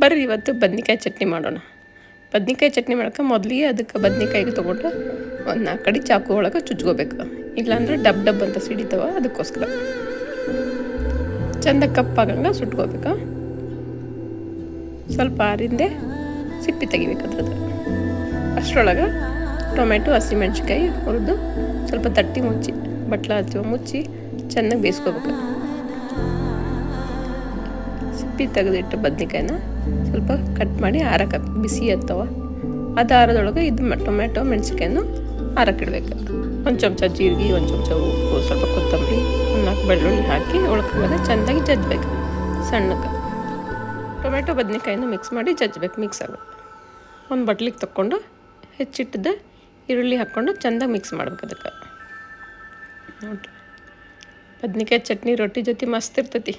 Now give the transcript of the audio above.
ಬರ್ರಿ ಇವತ್ತು ಬದ್ನಿಕಾಯಿ ಚಟ್ನಿ ಮಾಡೋಣ. ಬದ್ನಿಕಾಯಿ ಚಟ್ನಿ ಮಾಡೋಕೆ ಮೊದಲಿಗೆ ಅದಕ್ಕೆ ಬದ್ನಿಕಾಯಿಗೆ ತೊಗೊಂಡು ಒಂದು ನಾಲ್ಕು ಕಡೆ ಚಾಕು ಒಳಗೆ ಚುಚ್ಕೋಬೇಕು. ಇಲ್ಲಾಂದ್ರೆ ಡಬ್ ಡಬ್ ಅಂತ ಸಿಡಿತಾವ ಅದಕ್ಕೋಸ್ಕರ. ಚಂದ ಕಪ್ಪಾಗಂಗೆ ಸುಟ್ಕೋಬೇಕು. ಸ್ವಲ್ಪ ಆರಿಂದೆ ಸಿಪ್ಪಿ ತೆಗಿಬೇಕು ಅದ್ರದ್ದು. ಅಷ್ಟರೊಳಗೆ ಟೊಮೆಟೊ ಹಸಿಮೆಣ್ಸಿಕಾಯಿ ಹುರಿದು ಸ್ವಲ್ಪ ತಟ್ಟಿ ಮುಚ್ಚಿ, ಬಟ್ಲ ಹಚ್ಚುವ ಮುಚ್ಚಿ, ಚೆನ್ನಾಗಿ ಬೇಯಿಸ್ಕೋಬೇಕು. ಸಿಪ್ಪಿ ತೆಗೆದಿಟ್ಟು ಬದ್ನಿಕಾಯಿನ ಸ್ವಲ್ಪ ಕಟ್ ಮಾಡಿ ಆರಕ್ಕೆ ಬಿಸಿ ಹತ್ತವ ಅದು ಆರದೊಳಗೆ ಇದು ಟೊಮೆಟೊ ಮೆಣಸಿಕಾಯನ್ನು ಆರಕ್ಕಿಡ್ಬೇಕು. ಒಂದು ಚಮಚ ಜೀರಿಗೆ, ಒಂದು ಚಮಚ ಉಪ್ಪು, ಸ್ವಲ್ಪ ಕೊತ್ತಂಬರಿ, ಒಂದು ನಾಲ್ಕು ಬೆಳ್ಳುಳ್ಳಿ ಹಾಕಿ ಒಳಗೆ ಚೆಂದಾಗಿ ಜಜ್ಬೇಕು, ಸಣ್ಣಕ್ಕೆ. ಟೊಮೆಟೊ ಬದನೆಕಾಯಿನ ಮಿಕ್ಸ್ ಮಾಡಿ ಜಜ್ಬೇಕು ಮಿಕ್ಸ್ ಆಗಬೇಕು ಒಂದು ಬಟ್ಲಿಗೆ ತಕ್ಕೊಂಡು ಹೆಚ್ಚಿಟ್ಟಿದ್ದ ಈರುಳ್ಳಿ ಹಾಕ್ಕೊಂಡು ಚೆಂದಾಗಿ ಮಿಕ್ಸ್ ಮಾಡ್ಬೇಕು ಅದಕ್ಕೆ. ನೋಡ್ರಿ. ಬದ್ನಿಕಾಯಿ ಚಟ್ನಿ ರೊಟ್ಟಿ ಜೊತೆ ಮಸ್ತ್ ಇರ್ತೈತಿ.